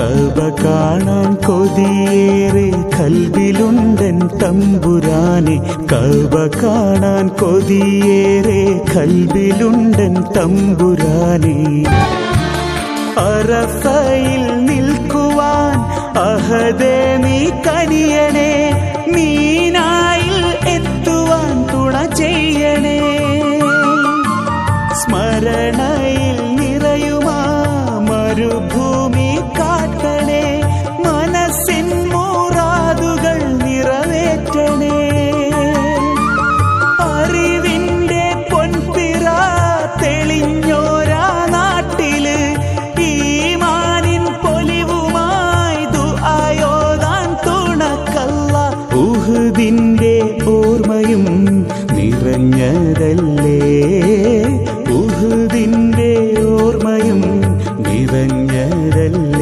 കബ കാണാൻ കൊതിയേറെ കൽവിലുണ്ടൻ തമ്പുരാനെ. കബ കാണാൻ കൊതിയേറെ കൽവിലുണ്ടൻ തമ്പുരാനെ. അറഫയിൽ നിൽക്കുവാൻ അഹദേ നീ കനിയണേ. നീനായിൽ നിറയുമാ മരുഭൂ ഉഹുദിന്റെ ഓർമ്മയും നിറഞ്ഞതല്ലേ? ഉഹുദിന്റെ ഓർമ്മയും നിറഞ്ഞതല്ലേ?